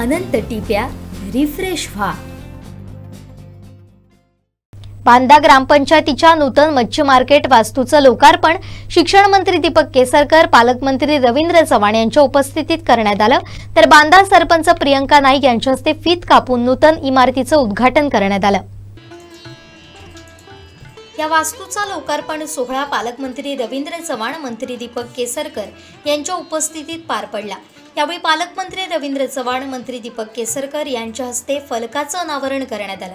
अनंत टिप्या refresh व्हा. बांदा ग्रामपंचायतीच्या नूतन मच्छी मार्केट वास्तूचं लोकार्पण शिक्षण मंत्री दीपक केसरकर पालकमंत्री रवींद्र चव्हाण यांच्या उपस्थितीत करण्यात आलं. तर बांदा सरपंच प्रियंका नाईक यांच्या हस्ते फीत कापून नूतन इमारतीचं उद्घाटन करण्यात आलं. या वास्तूचा लोकार्पण सोहळा पालकमंत्री रवींद्र चव्हाण मंत्री दीपक केसरकर यांच्या उपस्थितीत पार पडला. यावेळी पालकमंत्री रवींद्र चव्हाण मंत्री दीपक केसरकर यांच्या हस्ते फलकाचं अनावरण करण्यात आलं.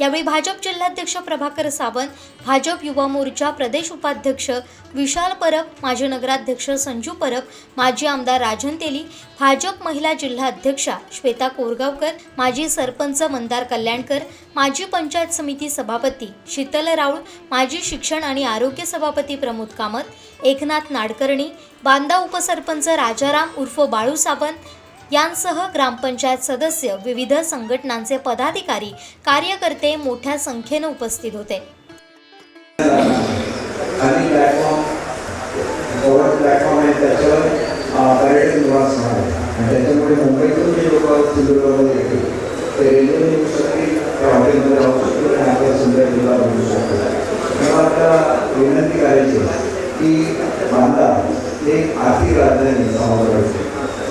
यावेळी भाजप जिल्हाध्यक्ष प्रभाकर सावंत भाजप युवा मोर्चा प्रदेश उपाध्यक्ष विशाल परब माजी नगराध्यक्ष संजू परब माजी आमदार राजन तेली भाजप महिला जिल्हा अध्यक्षा श्वेता कोरगावकर माजी सरपंच मंदार कल्याणकर माजी पंचायत समिती सभापती शीतल राऊळ माजी शिक्षण आणि आरोग्य सभापती प्रमोद कामत एकनाथ नाडकर्णी बांदा उपसरपंच राजाराम उर्फ बाळू सावंत यांसह ग्रामपंचायत सदस्य विविध संघटनांचे पदाधिकारी कार्यकर्ते मोठ्या संख्येनं उपस्थित होते. त्याच्यामुळे मुंबईतून जे लोक सिंधुदुर्गमध्ये येतील ते येऊ शकतील त्या हॉटेलमध्ये राहू शकतील आणि आपल्या सुंदर जिल्हा तेव्हा आता विनंती करायची की बांदा हे आर्थिक राजधानी समाजाकडे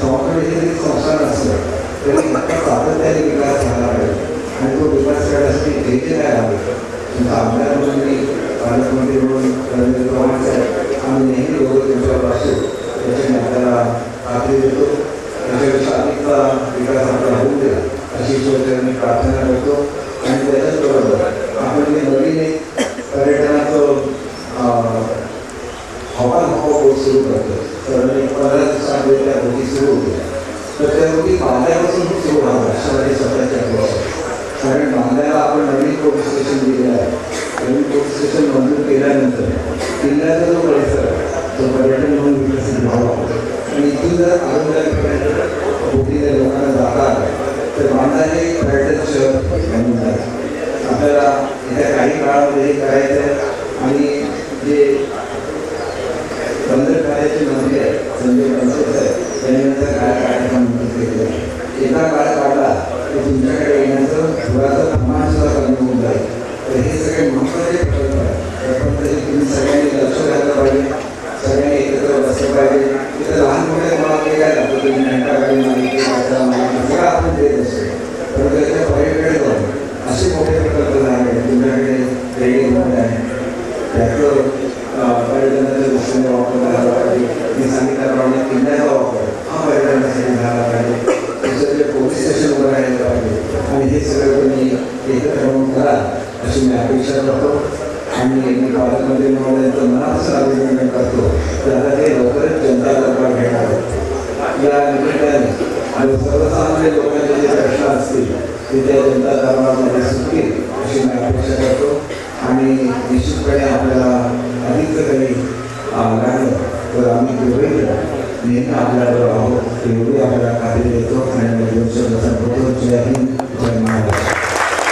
समाजाकडे जरी संस्था नसलं तरी इतका सातत्याने विकास झाला पाहिजे आणि तो विकास करण्यासाठी जे जे काय हवे तुमचा म्हणजे आमदार म्हणून मी पालकमंत्री म्हणून चव्हाण साहेब आम्ही नेहमी लोक त्यांच्यावर असतो. त्याच्या आपल्याला खात्री देतो त्याच्यापेक्षा अधिकचा विकास आपला होऊ दे अशी ईश्वरचरणी मी प्रार्थना करतो आणि त्याच्याचबरोबर आपण जे नवीन एक पर्यटनाचं अं, हवाल सुरू करतो तर एक पंधरा दिवसामध्ये त्या बोटी सुरू होत्या तर त्या गोष्टी बांधल्यापासून सुरू व्हावं अशा माझी स्वतःची अपेक्षा कारण बांधायला आपण नवीन पोलीस स्टेशन दिलेलं आहे. नवीन पोलीस स्टेशन मंजूर केल्यानंतर किल्ल्याचा जो परिसर तो पर्यटन म्हणून विकसित व्हावा. आणि इथून जर आरोग्यापर्यंत बोटीने लोकांना जातात तर बांदा हे एक पर्यटन शहर म्हणून आपल्याला येत्या काही काळामध्ये करायचं आणि जे बंदर कार्याचे मंत्री आहे संजय बनसोड यांनी नंतर काय कार्यक्रम मंत्री केले एका काळ काढला की तुमच्याकडे येण्याचं थोडासा प्रमाण सुद्धा कमी होऊन जाईल तर हे सगळे महत्त्वाचे प्रकल्प आहे प्रकल्पाचे तुम्ही सगळ्यांनी लक्ष द्यायला पाहिजे सगळ्यांनी एकत्र बसलं पाहिजे तिथं लहान मोठ्या मुलाकडे काय जातं तुम्ही नाटकाकडे माहिती वाचा माहिती सगळं आपण देत असतो पण त्याच्या पलीकडे जाऊन असे मोठे प्रकल्प झाले. तुमच्याकडे रेडिओ आहे त्याचं पर्यटनाच्या दृष्टीने वापर झाला पाहिजे मी सांगितल्याप्रमाणे किल्ल्याचा वापर हा पर्यटनासाठी झाला पाहिजे त्याचं जे पोलीस स्टेशन उभं राहायला पाहिजे तुम्ही एकत्र होऊन करा अशी मी अपेक्षा करतो. आणि मी पालकमंत्री महोदयांचं मनापासून अभिनंदन करतो. तर ते लवकरच जनता दरबार घेणार या निमित्ताने आणि सर्वसामान्य लोकांचे जे प्रश्न असतील ते त्या जनता दरबारमध्ये सुटतील अशी मी अपेक्षा करतो. आणि निश्चितपणे आपल्याला अधिक काही लागलं तर आम्ही दोघेही नेहमी आपल्याबरोबर आहोत एवढी आपल्याला खात्री देतो. आणि जय हिंद जय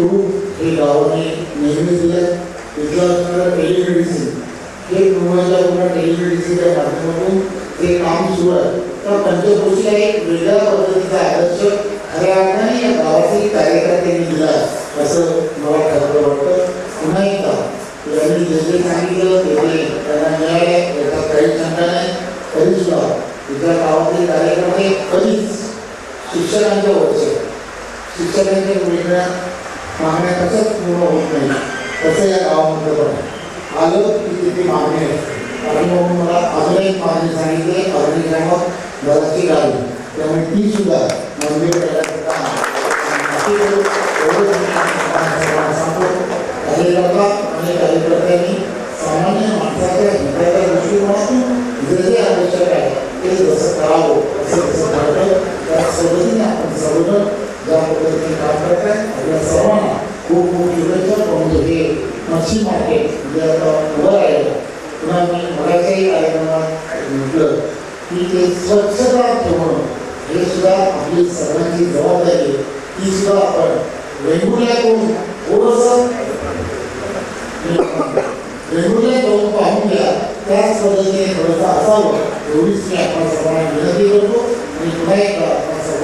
वेगळं हे गावाने नेहमी दिलं तिथलं टेलिमेडिसिन हे पूर्वच्या पूर्ण टेलिमेडिसिनच्या माध्यमातून ते काम सुरू आहे. तर पंचक्रोशीला एक वेगळ्या पद्धतीचा आदर्श खऱ्या अर्थाने या गावातील कार्यकर्त्यांनी दिला असं मला खरं वाटतं. पुन्हा एकदा त्यांनी जे जे सांगितलं ते ते त्यांना मिळाले याचा काही शंका नाही. तरी सुद्धा तिथल्या गावातील कार्यक्रम हे कधीच शिक्षकांच्या वरचे. शिक्षकांच्या वेगळ्या मागण्या कशाच पूर्ण होत नाही तसं या गावामध्ये पण आलं की तिथे मागणी आहे आणि मला अजून एक मागणी सांगितली अग्निशामक दलाची गावी त्यामुळे ती सुद्धा मंदिर करण्याचं काम अशी एवढं सांगतो काही लोक आणि कार्यकर्त्यांनी सामान्य माणसाच्या हिताच्या दृष्टिकोनातून जे जे आवश्यक आहे करत आहे आपल्या सर्वांना खूप खूप शुभेच्छा परंतु हे मच्छी मार्केट म्हणजे आता वर आहे पुन्हा मी मराठी कार्यक्रमात म्हटलं की ते स्वच्छता ठेवणं हे सुद्धा आपली सर्वांची जबाबदारी ती सुद्धा आपण वेगवेगळ्या करून थोडंसं वेगवेगळ्या करून पाहून घ्या त्याच पद्धतीने थोडंसं असावं एवढीच मी आपण सर्वांना विनंती करतो आणि पुन्हा एकदा आपण सर्व